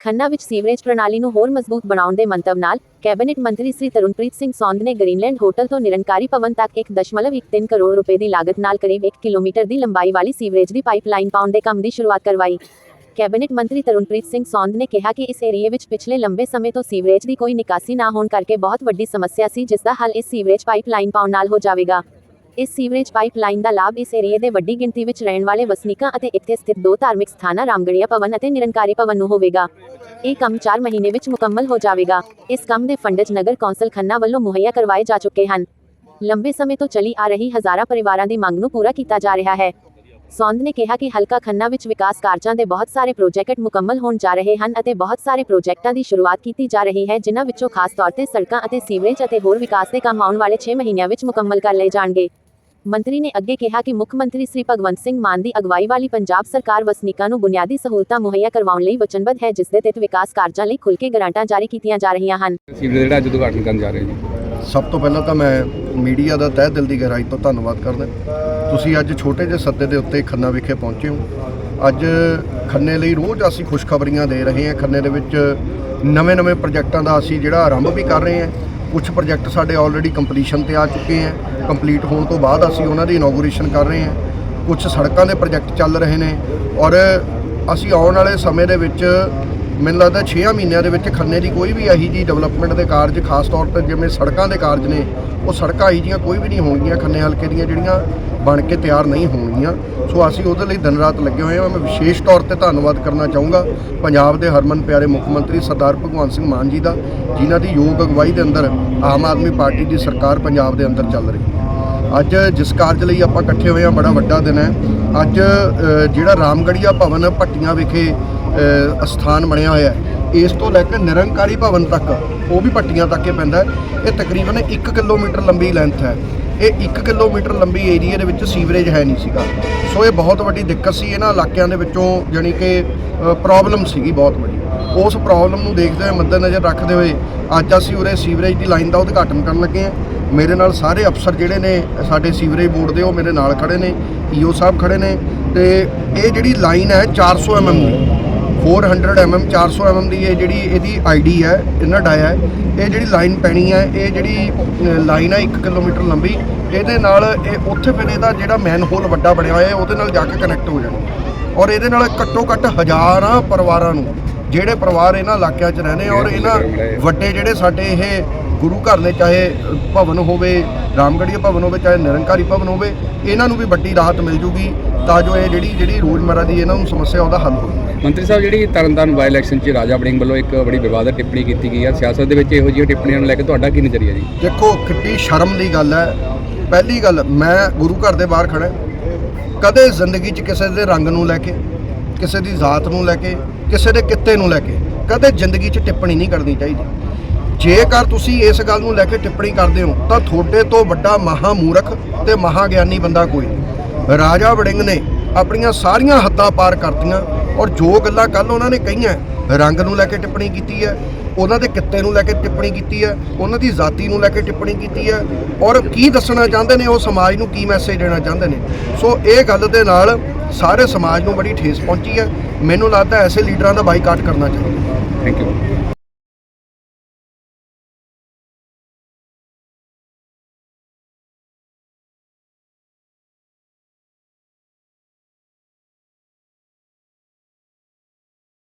ਖੰਨਾ ਵਿੱਚ ਸੀਵਰੇਜ ਪ੍ਰਣਾਲੀ ਨੂੰ ਹੋਰ ਮਜ਼ਬੂਤ ਬਣਾਉਣ ਦੇ ਮੰਤਵ ਨਾਲ, ਕੈਬਨਿਟ ਮੰਤਰੀ ਸ੍ਰੀ ਤਰੁਣਪ੍ਰੀਤ ਸਿੰਘ ਸੌਂਦ ਨੇ ਗ੍ਰੀਨਲੈਂਡ ਹੋਟਲ ਤੋਂ ਨਿਰੰਕਾਰੀ ਭਵਨ ਤੱਕ 1.13 ਕਰੋੜ ਰੁਪਏ ਦੀ ਲਾਗਤ ਨਾਲ ਕਰੀਬ 1 ਕਿਲੋਮੀਟਰ ਦੀ ਲੰਬਾਈ ਵਾਲੀ ਸੀਵਰੇਜ ਦੀ ਪਾਈਪਲਾਈਨ ਪਾਉਣ ਦੇ ਕੰਮ ਦੀ ਸ਼ੁਰੂਆਤ ਕਰਵਾਈ। ਕੈਬਨਿਟ ਮੰਤਰੀ ਤਰੁਣਪ੍ਰੀਤ ਸਿੰਘ ਸੌਂਦ ਨੇ ਕਿਹਾ ਕਿ ਇਸ ਏਰੀਏ ਵਿੱਚ ਪਿਛਲੇ ਲੰਬੇ ਸਮੇਂ ਤੋਂ ਸੀਵਰੇਜ ਦੀ ਕੋਈ ਨਿਕਾਸੀ ਨਾ ਹੋਣ ਕਰਕੇ ਬਹੁਤ ਵੱਡੀ ਸਮੱਸਿਆ ਸੀ, ਜਿਸ ਦਾ ਹੱਲ ਇਸ ਸੀਵਰੇਜ ਪਾਈਪਲਾਈਨ ਪਾਉਣ ਨਾਲ ਹੋ ਜਾਵੇਗਾ। ਇਸ ਸੀਵਰੇਜ ਪਾਈਪਲਾਈਨ ਦਾ ਲਾਭ ਇਸ ਏਰੀਏ ਦੇ ਵੱਡੀ ਗਿਣਤੀ ਵਿੱਚ ਰਹਿਣ ਵਾਲੇ ਵਸਨੀਕਾਂ ਅਤੇ ਇੱਥੇ ਸਥਿਤ ਦੋ ਧਾਰਮਿਕ ਸਥਾਨਾਂ ਰਾਮਗੜੀਆ ਭਵਨ ਅਤੇ ਨਿਰੰਕਾਰੀ ਭਵਨ ਨੂੰ ਹੋਵੇਗਾ। ਇਹ ਕੰਮ 4 ਮਹੀਨੇ ਵਿੱਚ ਮੁਕੰਮਲ ਹੋ ਜਾਵੇਗਾ। ਇਸ ਕੰਮ ਦੇ ਫੰਡ ਨਗਰ ਕੌਂਸਲ ਖੰਨਾ ਵੱਲੋਂ ਮੁਹੱਈਆ ਕਰਵਾਏ ਜਾ ਚੁੱਕੇ ਹਨ। ਲੰਬੇ ਸਮੇਂ ਤੋਂ ਚੱਲੀ ਆ ਰਹੀ ਹਜ਼ਾਰਾਂ ਪਰਿਵਾਰਾਂ ਦੀ ਮੰਗ ਨੂੰ ਪੂਰਾ ਕੀਤਾ ਜਾ ਰਿਹਾ ਹੈ। ਸੌਂਦ ਨੇ ਕਿਹਾ ਕਿ ਹਲਕਾ ਖੰਨਾ ਵਿੱਚ ਵਿਕਾਸ ਕਾਰਜਾਂ ਦੇ ਬਹੁਤ ਸਾਰੇ ਪ੍ਰੋਜੈਕਟ ਮੁਕੰਮਲ ਹੋਣ ਜਾ ਰਹੇ ਹਨ ਅਤੇ ਬਹੁਤ ਸਾਰੇ ਪ੍ਰੋਜੈਕਟਾਂ ਦੀ ਸ਼ੁਰੂਆਤ ਕੀਤੀ ਜਾ ਰਹੀ ਹੈ, ਜਿਨ੍ਹਾਂ ਵਿੱਚੋਂ ਖਾਸ ਤੌਰ ਤੇ ਸੜਕਾਂ ਅਤੇ ਸੀਵਰੇਜ ਅਤੇ ਹੋਰ ਵਿਕਾਸ ਦੇ ਕੰਮ ਆਉਣ ਵਾਲੇ 6 ਮਹੀਨਿਆਂ ਵਿੱਚ ਮੁਕੰਮਲ ਕਰ ਲਏ ਜਾਣਗੇ। ਮੰਤਰੀ ਨੇ ਅੱਗੇ ਕਿਹਾ ਕਿ ਮੁੱਖ ਮੰਤਰੀ ਸ੍ਰੀ ਭਗਵੰਤ ਸਿੰਘ ਮਾਨ ਦੀ ਅਗਵਾਈ ਵਾਲੀ ਪੰਜਾਬ ਸਰਕਾਰ ਵਸਨੀਕਾਂ ਨੂੰ ਬੁਨਿਆਦੀ ਸਹੂਲਤਾਂ ਮੁਹੱਈਆ ਕਰਵਾਉਣ ਲਈ ਵਚਨਬੱਧ ਹੈ ਜਿਸ ਦੇ ਤਹਿਤ ਵਿਕਾਸ ਕਾਰਜਾਂ ਲਈ ਖੁੱਲ੍ਹ ਕੇ ਗ੍ਰਾਂਟਾਂ ਜਾਰੀ ਕੀਤੀਆਂ ਜਾ ਰਹੀਆਂ ਹਨ। ਸੀਵਰੇਜ ਜਿਹੜਾ ਅੱਜ ਉਦਘਾਟਨ ਕਰਨ ਜਾ ਰਹੇ ਜੀ ਸਭ ਤੋਂ ਪਹਿਲਾਂ ਤਾਂ ਮੈਂ ਮੀਡੀਆ ਦਾ ਤਹਿ ਦਿਲ ਦੀ ਗਹਿਰਾਈ ਤੋਂ ਧੰਨਵਾਦ ਕਰਦਾ। ਤੁਸੀਂ ਅੱਜ ਛੋਟੇ ਜਿਹੇ ਸੱਦੇ ਦੇ ਉੱਤੇ ਖੰਨਾ ਵਿਖੇ ਪਹੁੰਚੇ ਹੋ। ਅੱਜ ਖੰਨੇ ਲਈ ਰੋਜ਼ ਅਸੀਂ ਖੁਸ਼ਖਬਰੀਆਂ ਦੇ ਰਹੇ ਹਾਂ। ਖੰਨੇ ਦੇ ਵਿੱਚ ਨਵੇਂ-ਨਵੇਂ ਪ੍ਰੋਜੈਕਟਾਂ ਦਾ ਅਸੀਂ ਜਿਹੜਾ ਆਰੰਭ ਵੀ ਕਰ ਰਹੇ ਹਾਂ। ਕੁਝ ਪ੍ਰੋਜੈਕਟ ਸਾਡੇ ਆਲਰੇਡੀ ਕੰਪਲੀਸ਼ਨ ਤੇ ਆ ਚੁੱਕੇ ਹੈ। ਕੰਪਲੀਟ ਹੋਣ ਤੋਂ ਬਾਅਦ ਅਸੀਂ ਉਹਨਾਂ ਦੀ ਇਨੋਗੂਰੇਸ਼ਨ ਕਰ ਰਹੇ ਹਾਂ। ਕੁਝ ਸੜਕਾਂ ਦੇ ਪ੍ਰੋਜੈਕਟ ਚੱਲ ਰਹੇ ਨੇ ਔਰ ਅਸੀਂ ਆਉਣ ਵਾਲੇ ਸਮੇਂ ਦੇ ਵਿੱਚ ਮੈਨੂੰ ਲੱਗਦਾ 6 ਮਹੀਨਿਆਂ ਦੇ ਵਿੱਚ ਖੰਨੇ ਦੀ ਕੋਈ ਵੀ ਇਹੀ ਜੀ ਡਿਵੈਲਪਮੈਂਟ ਦੇ ਕਾਰਜ, ਖਾਸ ਤੌਰ ਤੇ ਜਿਵੇਂ ਸੜਕਾਂ ਦੇ ਕਾਰਜ ਨੇ, ਉਹ ਸੜਕਾਂ ਇਹੀ ਜੀਆਂ ਕੋਈ ਵੀ ਨਹੀਂ ਹੋਣਗੀਆਂ, ਖੰਨੇ ਹਲਕੇ ਦੀਆਂ ਜਿਹੜੀਆਂ ਬਣ ਕੇ ਤਿਆਰ ਨਹੀਂ ਹੋਣਗੀਆਂ। ਸੋ ਅਸੀਂ ਉਹਦੇ ਲਈ ਦਿਨ ਰਾਤ ਲੱਗੇ ਹੋਏ ਹਾਂ। ਮੈਂ ਵਿਸ਼ੇਸ਼ ਤੌਰ ਤੇ ਧੰਨਵਾਦ ਕਰਨਾ ਚਾਹੂੰਗਾ ਪੰਜਾਬ ਦੇ ਹਰਮਨ ਪਿਆਰੇ ਮੁੱਖ ਮੰਤਰੀ ਸਰਦਾਰ ਭਗਵੰਤ ਸਿੰਘ ਮਾਨ ਜੀ ਦਾ, ਜਿਨ੍ਹਾਂ ਦੀ ਯੋਗ ਅਗਵਾਈ ਦੇ ਅੰਦਰ ਆਮ ਆਦਮੀ ਪਾਰਟੀ ਦੀ ਸਰਕਾਰ ਪੰਜਾਬ ਦੇ ਅੰਦਰ ਚੱਲ ਰਹੀ ਹੈ। ਅੱਜ ਜਿਸ ਕਾਰਜ ਲਈ ਆਪਾਂ ਇਕੱਠੇ ਹੋਏ ਹਾਂ ਬੜਾ ਵੱਡਾ ਦਿਨ ਹੈ। ਅੱਜ ਜਿਹੜਾ ਰਾਮਗੜੀਆ ਭਵਨ ਭੱਟੀਆਂ ਵਿਖੇ ਅ, ਅਸਥਾਨ ਬਣਿਆ ਹੋਇਆ ਹੈ ਇਸ ਤੋਂ ਲੈ ਕੇ ਨਿਰੰਕਾਰੀ ਭਵਨ ਤੱਕ ਉਹ ਵੀ ਭੱਟੀਆਂ ਤੱਕ ਹੀ ਪੈਂਦਾ ਇਹ ਤਕਰੀਬਨ 1 ਕਿਲੋਮੀਟਰ ਲੰਬੀ ਲੈਂਥ ਹੈ। ਇਹ 1 ਕਿਲੋਮੀਟਰ ਲੰਬੀ ਏਰੀਆ ਦੇ ਵਿੱਚ ਸੀਵਰੇਜ ਹੈ ਨਹੀਂ ਸੀਗਾ। ਸੋ ਇਹ ਬਹੁਤ ਵੱਡੀ ਦਿੱਕਤ ਸੀ ਇਹਨਾਂ ਇਲਾਕਿਆਂ ਦੇ ਵਿੱਚੋਂ ਜਾਣੀ ਕਿ ਪ੍ਰੋਬਲਮ ਸੀਗੀ ਬਹੁਤ ਵੱਡੀ। ਉਸ ਪ੍ਰੋਬਲਮ ਨੂੰ ਦੇਖਦੇ ਹੋਏ ਮੱਦੇਨਜ਼ਰ ਰੱਖਦੇ ਹੋਏ ਅੱਜ ਅਸੀਂ ਉਰੇ ਸੀਵਰੇਜ ਦੀ ਲਾਈਨ ਦਾ ਉਦਘਾਟਨ ਕਰਨ ਲੱਗੇ ਹਾਂ। ਮੇਰੇ ਨਾਲ ਸਾਰੇ ਅਫਸਰ ਜਿਹੜੇ ਨੇ, ਸਾਡੇ ਸੀਵਰੇਜ ਬੋਰਡ ਦੇ ਉਹ ਮੇਰੇ ਨਾਲ ਖੜੇ ਨੇ ਈਓ ਸਾਹਿਬ ਖੜੇ ਨੇ, ਤੇ ਇਹ ਜਿਹੜੀ ਲਾਈਨ ਹੈ 400 ਐਮਐਮ ਦੀ। 400 mm 400 mm ਦੀ ਇਹ ਜਿਹੜੀ ਇਹਦੀ ਆਈਡੀ ਹੈ ਇਹਨਾਂ ਡਾਇਆ ਹੈ। ਇਹ ਜਿਹੜੀ ਲਾਈਨ ਪੈਣੀ ਹੈ, ਇਹ ਜਿਹੜੀ ਲਾਈਨ ਹੈ 1 ਕਿਲੋਮੀਟਰ ਲੰਬੀ, ਇਹਦੇ ਨਾਲ ਇਹ ਉੱਥੇ ਫਿਰ ਇਹਦਾ ਜਿਹੜਾ ਮੈਨ ਹੋਲ ਵੱਡਾ ਬਣਿਆ ਹੋਇਆ, ਉਹਦੇ ਨਾਲ ਜਾ ਕੇ ਕਨੈਕਟ ਹੋ ਜਾਣਾ। ਔਰ ਇਹਦੇ ਨਾਲ ਘੱਟੋ ਘੱਟ ਹਜ਼ਾਰਾਂ ਪਰਿਵਾਰਾਂ ਨੂੰ, ਜਿਹੜੇ ਪਰਿਵਾਰ ਇਹਨਾਂ ਇਲਾਕਿਆਂ 'ਚ ਰਹਿੰਦੇ ਔਰ ਇਹਨਾਂ ਵੱਡੇ ਜਿਹੜੇ ਸਾਡੇ ਇਹ ਗੁਰੂ ਘਰ ਨੇ ਚਾਹੇ ਭਵਨ ਹੋਵੇ ਰਾਮਗੜੀਆ ਭਵਨ ਹੋਵੇ ਚਾਹੇ ਨਿਰੰਕਾਰੀ ਭਵਨ ਹੋਵੇ ਇਹਨਾਂ ਨੂੰ ਵੀ ਵੱਡੀ ਰਾਹਤ ਮਿਲ ਜੂਗੀ ਤਾਂ ਜੋ ਇਹ ਜਿਹੜੀ ਜਿਹੜੀ ਰੋਜ਼ਮਰਰਾ ਦੀ ਇਹਨਾਂ ਨੂੰ ਸਮੱਸਿਆ ਉਹਦਾ ਹੱਲ ਹੋਵੇ। ਮੰਤਰੀ ਸਾਹਿਬ ਜਿਹੜੀ ਤਰਨਤਾਰਨ ਬਾਈ ਇਲੈਕਸ਼ਨ 'ਚ ਰਾਜਾ ਵੜਿੰਗ ਵੱਲੋਂ ਇੱਕ ਬੜੀ ਵਿਵਾਦਤ ਟਿੱਪਣੀ ਕੀਤੀ ਗਈ ਹੈ ਸਿਆਸਤ ਦੇ ਵਿੱਚ ਇਹੋ ਜਿਹੀਆਂ ਟਿੱਪਣੀਆਂ ਨੂੰ ਲੈ ਕੇ ਤੁਹਾਡਾ ਕੀ ਨਜ਼ਰੀਆ ਜੀ? ਦੇਖੋ ਕਿੱਡੀ ਸ਼ਰਮ ਦੀ ਗੱਲ ਹੈ। ਪਹਿਲੀ ਗੱਲ ਮੈਂ ਗੁਰੂ ਘਰ ਦੇ ਬਾਹਰ ਖੜਾ ਕਦੇ ਜ਼ਿੰਦਗੀ 'ਚ ਕਿਸੇ ਦੇ ਰੰਗ ਨੂੰ ਲੈ ਕੇ ਕਿਸੇ ਦੀ ਜ਼ਾਤ ਨੂੰ ਲੈ ਕੇ ਕਿਸੇ ਦੇ ਕਿੱਤੇ ਨੂੰ ਲੈ ਕੇ ਕਦੇ ਜ਼ਿੰਦਗੀ 'ਚ ਟਿੱਪਣੀ ਨਹੀਂ ਕਰਨੀ ਚਾਹੀਦੀ। ਜੇਕਰ ਤੁਸੀਂ ਇਸ ਗੱਲ ਨੂੰ ਲੈ ਕੇ ਟਿੱਪਣੀ ਕਰਦੇ ਹੋ, ਤਾਂ ਤੁਹਾਡੇ ਤੋਂ ਵੱਡਾ ਮਹਾ ਮੂਰਖ ਤੇ ਮਹਾ ਗਿਆਨੀ ਬੰਦਾ ਕੋਈ ਨਹੀਂ। ਰਾਜਾ ਵੜਿੰਗ ਨੇ ਆਪਣੀਆਂ ਸਾਰੀਆਂ ਹੱਦਾਂ ਪਾਰ ਕਰਤੀਆਂ ਔਰ ਜੋ ਗੱਲਾਂ ਕੱਲ ਉਹਨਾਂ ਨੇ ਕਹੀਆਂ, ਰੰਗ ਨੂੰ ਲੈ ਕੇ ਟਿੱਪਣੀ ਕੀਤੀ ਹੈ, ਉਹਨਾਂ ਦੇ ਕਿੱਤੇ ਨੂੰ ਲੈ ਕੇ ਟਿੱਪਣੀ ਕੀਤੀ ਹੈ, ਉਹਨਾਂ ਦੀ ਜ਼ਾਤੀ ਨੂੰ ਲੈ ਕੇ ਟਿੱਪਣੀ ਕੀਤੀ ਹੈ ਔਰ ਕੀ ਦੱਸਣਾ ਚਾਹੁੰਦੇ ਨੇ, ਉਹ ਸਮਾਜ ਨੂੰ ਕੀ ਮੈਸੇਜ ਦੇਣਾ ਚਾਹੁੰਦੇ ਨੇ। ਸੋ ਇਹ ਗੱਲ ਦੇ ਨਾਲ ਸਾਰੇ ਸਮਾਜ ਨੂੰ ਬੜੀ ਠੇਸ ਪਹੁੰਚੀ ਹੈ। ਮੈਨੂੰ ਲੱਗਦਾ ਐਸੇ ਲੀਡਰਾਂ ਦਾ ਬਾਈਕਾਟ ਕਰਨਾ ਚਾਹੀਦਾ ਥੈਂਕ ਯੂ